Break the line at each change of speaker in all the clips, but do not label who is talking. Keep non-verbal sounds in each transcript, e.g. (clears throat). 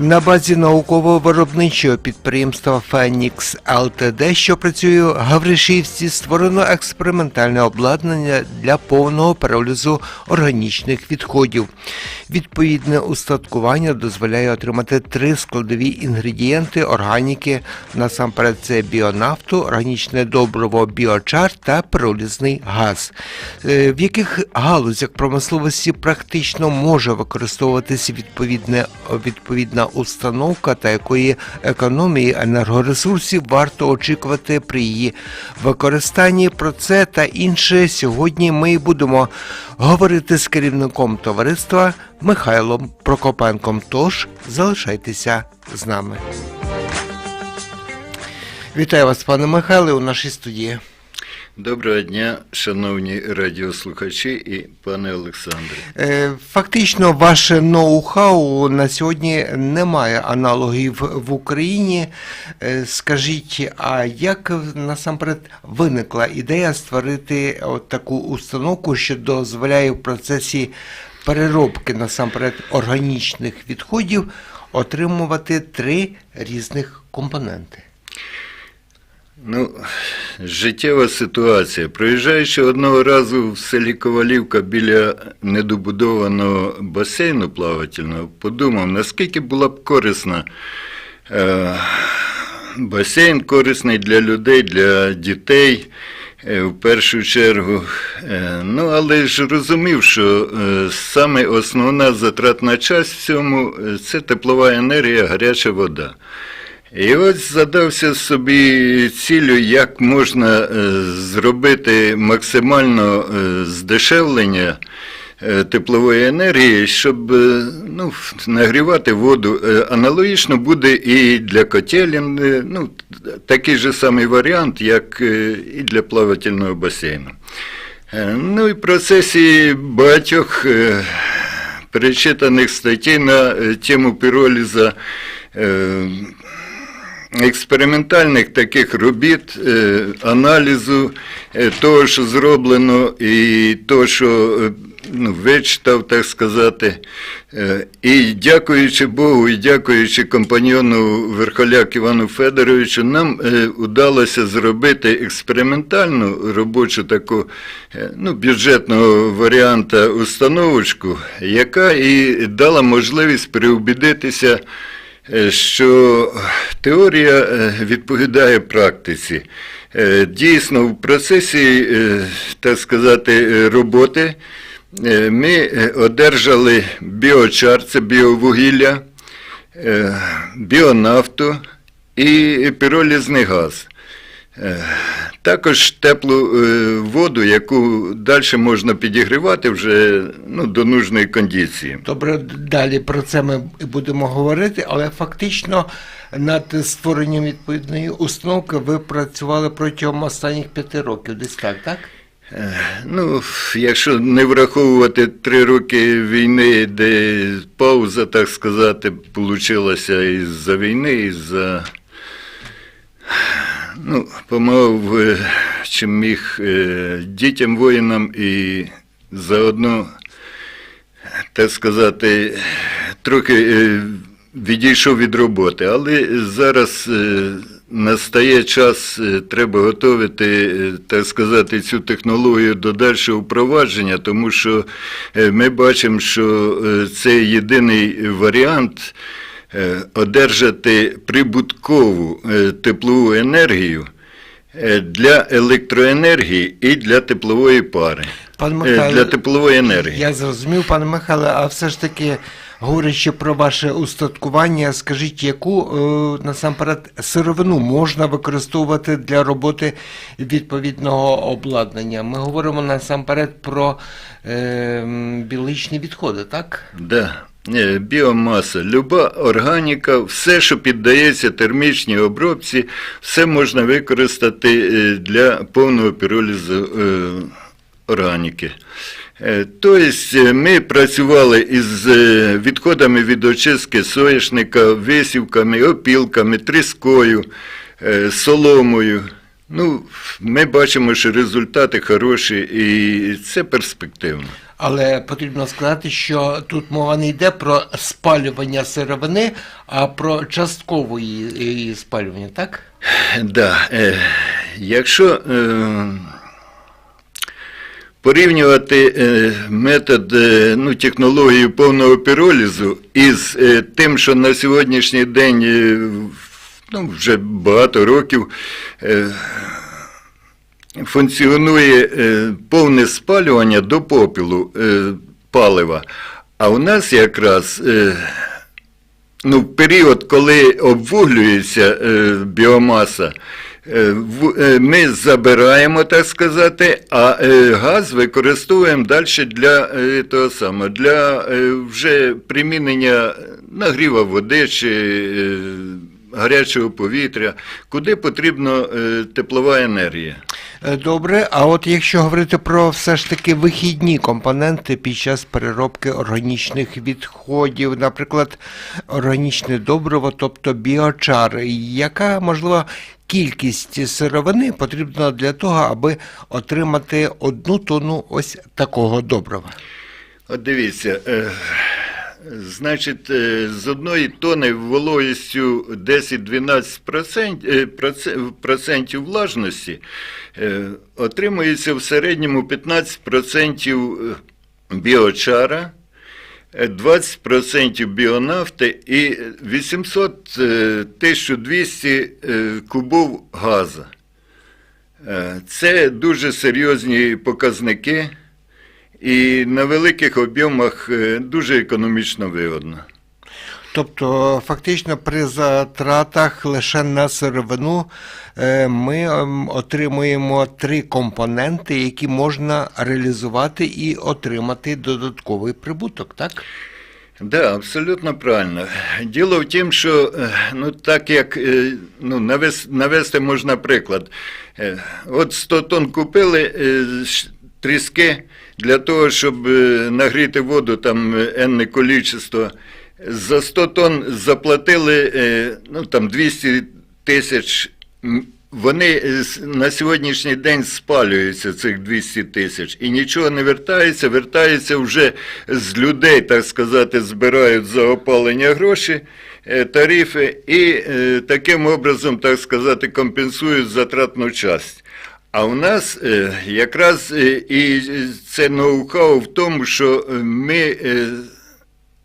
На базі науково-виробничого підприємства Фенікс ЛТД, що працює в Гавришівці, створено експериментальне обладнання для повного перелізу органічних відходів. Відповідне устаткування дозволяє отримати три складові інгредієнти органіки. Насамперед, це біонафту, органічне добриво біочар та перелізний газ. Е, В яких галузях промисловості практично може використовуватися відповідне відповідна установка та якої економії енергоресурсів варто очікувати при її використанні. Про це та інше сьогодні ми будемо говорити з керівником товариства Михайлом Прокопенком. Тож залишайтеся з нами. Вітаю вас, пане Михайле, у нашій студії.
Доброго дня, шановні радіослухачі і пане Олександре.
Е, Фактично, ваше ноу-хау на сьогодні немає аналогів в Україні. Е, Скажіть, а як насамперед виникла ідея створити от таку установку, що дозволяє в процесі переробки насамперед органічних відходів отримувати три різних компоненти?
Ну, життєва ситуація. Проїжджаючи одного разу в селі Ковалівка біля недобудованого басейну плавательного, подумав, наскільки була б корисна е, басейн корисний для людей, для дітей. е, В першу чергу, Е, ну але ж розумів, що е, саме основна затратна часть в цьому е, це теплова енергія, гаряча вода. І ось задався собі цілю, як можна е, зробити максимально е, здешевлення е, теплової енергії, щоб ну, нагрівати воду. Аналогічно буде і для котелін, ну, такий же самий варіант, як і для плавательного басейну. Ну і в процесі багатьох перечитаних статей на тему піроліза експериментальних таких робіт, е, аналізу е, того, що зроблено, і того, що е, ну, вичитав, так сказати. І дякуючи Богу, і дякуючи компаньйону Верхоляк Івану Федоровичу, нам удалося зробити експериментальну робочу таку ну, бюджетного варіанта установочку, яка і дала можливість переубідитися е, що теорія е, відповідає практиці. Е, Дійсно, в процесі, е, так сказати, е, роботи е, ми е, одержали біочар, це біовугілля, е, біонафту і піролізний газ. Е, Також теплу е, воду, яку далі можна підігрівати вже ну, до нужної кондиції.
Добре, далі про це ми будемо говорити, але фактично над створенням відповідної установки ви працювали протягом останніх п'яти років, десь так, так?
Е, Ну, якщо не враховувати три роки війни, де пауза, так сказати, получилася із-за війни, із-за. Ну, помагав е, чим міг е, дітям воїнам і заодно, так сказати, трохи е, відійшов від роботи. Але зараз настає час, треба готувати, так сказати, цю технологію до дальшого впровадження, тому що ми бачимо, що це єдиний варіант одержати прибуткову е, теплову енергію е, для електроенергії і для теплової пари.
Пан
Е,
Михайло,
Для теплової енергії.
Я зрозумів, пане Михайле, а все ж таки, говорячи про ваше устаткування, скажіть, яку е, насамперед сировину можна використовувати для роботи відповідного обладнання? Ми говоримо насамперед про е, біологічні відходи, так?
Да. Біомаса, люба органіка, все, що піддається термічній обробці, все можна використати е, для повного піролізу е, органіки. Е, Тобто ми працювали із відходами від очистки соняшника, висівками, опілками, тріскою, соломою. Ну, ми бачимо, що результати хороші і це перспективно.
Але потрібно сказати, що тут мова не йде про спалювання сировини, а про часткове її, спалювання, так?
Да, е, якщо е, порівнювати е, метод, ну, технологію повного піролізу із тим, що на сьогоднішній день в- ну, вже багато років е, функціонує е, повне спалювання до попілу е, палива, а у нас якраз ну, період, коли обвуглюється біомаса, ми забираємо, так сказати, а газ використовуємо далі для того самого, для вже примінення нагріва води чи гарячого повітря, куди потрібна е, теплова енергія.
Е, Добре, а от якщо говорити про все ж таки вихідні компоненти під час переробки органічних відходів, наприклад, органічне добриво, тобто біочар, яка можливо кількість сировини потрібна для того, аби отримати одну тонну ось такого добрива?
От дивіться, е, значить, е, з одної тони вологістю 10-12% е, влажності е, отримується в середньому 15% біочара, е, 20% біонафти і 800 е, 1200 е, кубов газу. Це дуже серйозні показники. І на великих об'ємах е, дуже економічно вигодно.
Тобто, фактично, при затратах лише на сировину е, ми ем, отримуємо три компоненти, які можна реалізувати і отримати додатковий прибуток, так?
Да, абсолютно правильно. Діло в тім, що е, ну так як ну, навес, навести можна приклад. От 100 тонн купили тріски для того, щоб е, нагріти воду там е, енне количество. За 100 тонн заплатили е, ну, там 200 тисяч. Вони на сьогоднішній день спалюються цих 200 тисяч і нічого не вертається, вертається вже з людей, так сказати, збирають за опалення гроші, тарифи і таким образом, так сказати, компенсують затратну часть. А у нас е, якраз е, і це ноу-хау в тому, що е, ми.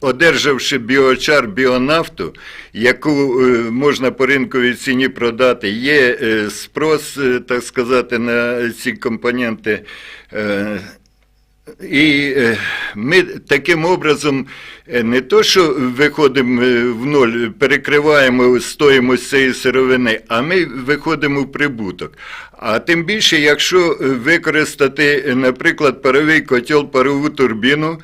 Одержавши біочар біонафту, яку можна по ринковій ціні продати, є спрос, так сказати, на ці компоненти. І е, ми таким образом е, не то, що виходимо е, в ноль, перекриваємо стоїмость цієї сировини, а ми виходимо в прибуток. А тим більше, якщо використати, наприклад, паровий котел, парову турбіну,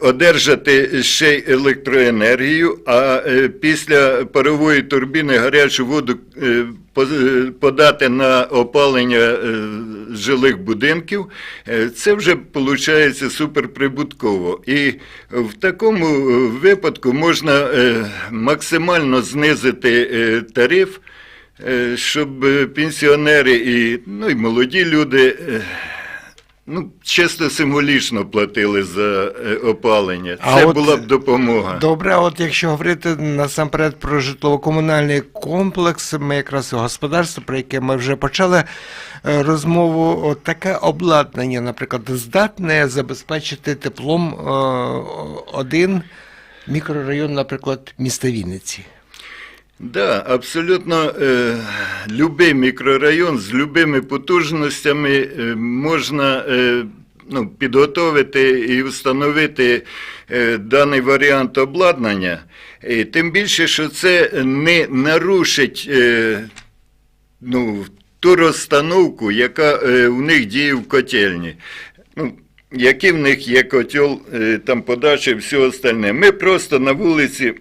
одержати ще й електроенергію, а е, після парової турбіни гарячу воду е, е, подати на опалення е, жилих будинків, е, це вже виходить суперприбутково. І в такому е, випадку можна е, максимально знизити е, тариф, е, щоб е, пенсіонери і, ну, і молоді люди. Ну, чисто символічно платили за е, опалення. Це
А от-
була б допомога.
Добре, а от якщо говорити насамперед про житлово-комунальний комплекс, ми якраз господарство, про яке ми вже почали е, розмову, от таке обладнання, наприклад, здатне забезпечити теплом е, один мікрорайон, наприклад, міста Вінниці.
Да, абсолютно е, любий мікрорайон з любими потужностями е, можна е, ну, підготовити і встановити е, даний варіант обладнання. І тим більше, що це не нарушить е, ну, ту розстановку, яка е, у них діє в котельні. Ну, який в них є котел, е, там подача і все остальне. Ми просто на вулиці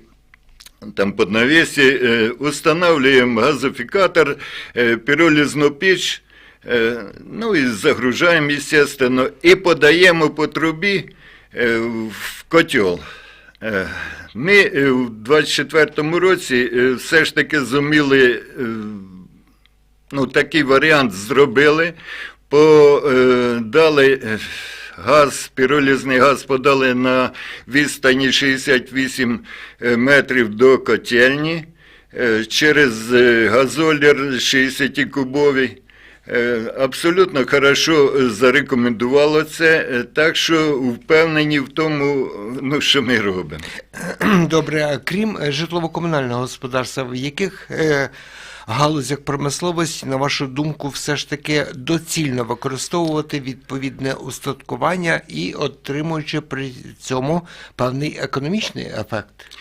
там под навесі е, устанавливаем газификатор, е, пиролизну печь, Е, Ну і загружаємо, естественно, і подаємо по трубі е, в котел. Ми в 24-му році все ж таки зуміли ну, такий варіант зробили, по, е, е, газ, піролізний газ подали на відстані 68 е, метрів до котельні е, через е, газолір 60-кубовий. Е, Абсолютно хорошо зарекомендувало це, так що впевнені в тому, ну, що ми робимо.
Добре, а крім житлово-комунального господарства, в яких галузях промисловості, на вашу думку, все ж таки доцільно використовувати відповідне устаткування і отримуючи при цьому певний економічний ефект?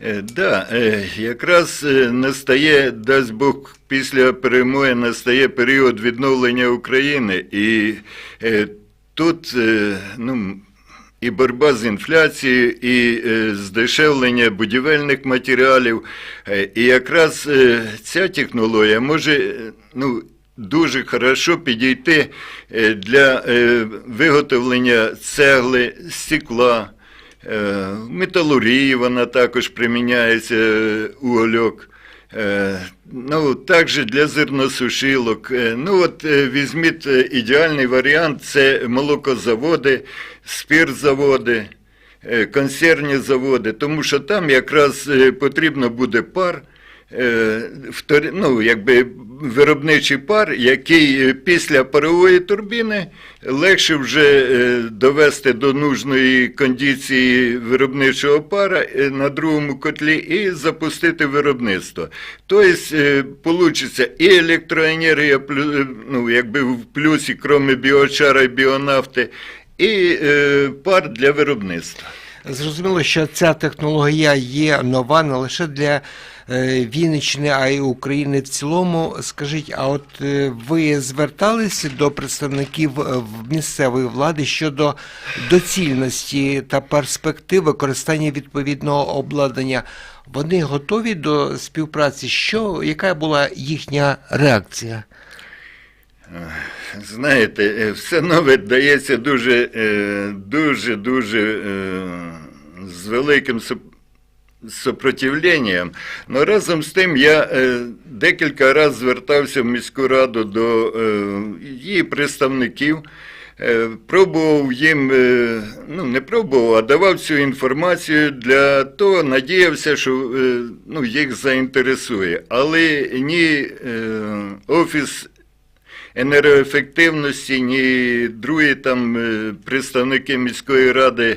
Е, Да, е, якраз е, настає, дасть Бог, після перемоги настає період відновлення України, і тут ну, і боротьба з інфляцією, і е, здешевлення будівельних матеріалів. Е, І якраз е, ця технологія може ну, дуже хорошо підійти для виготовлення цегли, стекла. В металургії вона також приміняється угольок. Е, Ну, також для зерносушилок. Е, Ну, от е, візьміть ідеальний варіант це молокозаводи, спиртзаводи, е, консервні заводи, тому що там якраз потрібно буде пар, ну, якби виробничий пар, який е, після парової турбіни легше вже е, довести до нужної кондиції виробничого пара е, на другому котлі і запустити виробництво. Тобто, вийде і електроенергія, е, ну, якби в плюсі, крім біочара і біонафти, і е, пар для виробництва.
Зрозуміло, що ця технологія є нова не лише для е, Вінниччини, а й України в цілому. Скажіть, а от е, ви зверталися до представників е, місцевої влади щодо доцільності та перспектив використання відповідного обладнання? Вони готові до співпраці? Що яка була їхня реакція?
Знаєте, е, все нове дається дуже, е, дуже, дуже е, з великим суп- супротивленням. Но разом з тим я декілька разів звертався в міську раду до її представників. Пробував їм, ну не пробував, а давав цю інформацію для того, надіявся, що ну, їх заінтересує. Але ні офіс енергоефективності, ні другі там е, представники міської ради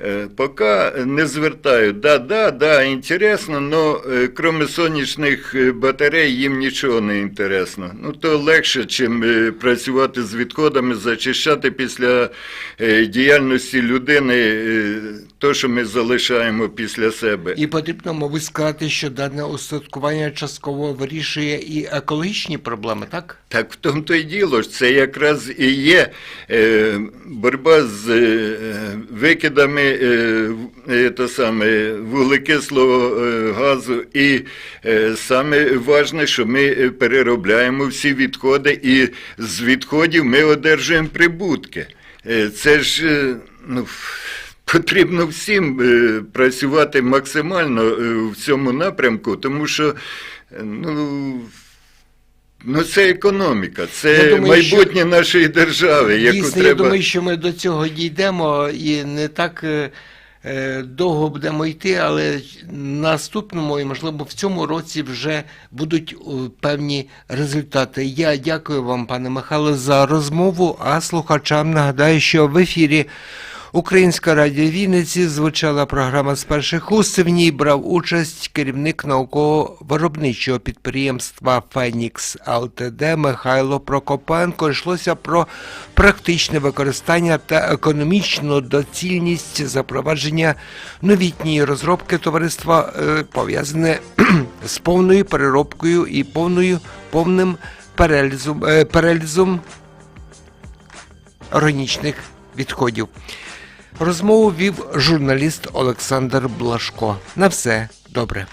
е, поки не звертають. Да, да, да, інтересно, но е, крім сонячних е, батарей їм нічого не інтересно. Ну то легше, чим працювати з відходами, зачищати після діяльності людини е, то, що ми залишаємо після себе.
І потрібно, мабуть, сказати, що дане устаткування частково вирішує і екологічні проблеми, так?
Так в тому то й діло ж, це якраз і є е, боротьба з е, викидами е, е, то саме, вуглекислого е, газу. І е, саме важне, що ми переробляємо всі відходи, і з відходів ми одержуємо прибутки. Е, це ж е, ну, потрібно всім е, працювати максимально е, в цьому напрямку, тому що е, ну, Ну, це економіка, це
думаю, що-
майбутнє нашої держави, яку
Дійсно,
треба.
я думаю, що ми до цього дійдемо і не так е, довго будемо йти, але наступному і, можливо, в цьому році вже будуть певні результати. Я дякую вам, пане Михайло, за розмову. А слухачам нагадаю, що в ефірі. Українська радіо Вінниці звучала програма з перших уст. В ній брав участь керівник науково-виробничого підприємства Фенікс ЛТД Михайло Прокопенко. Йшлося про практичне використання та економічну доцільність запровадження новітньої розробки товариства, е, пов'язане (clears throat) з повною переробкою і повною повним перелізом, е, перелізом органічних відходів. Розмову вів журналіст Олександр Блашко. На все добре.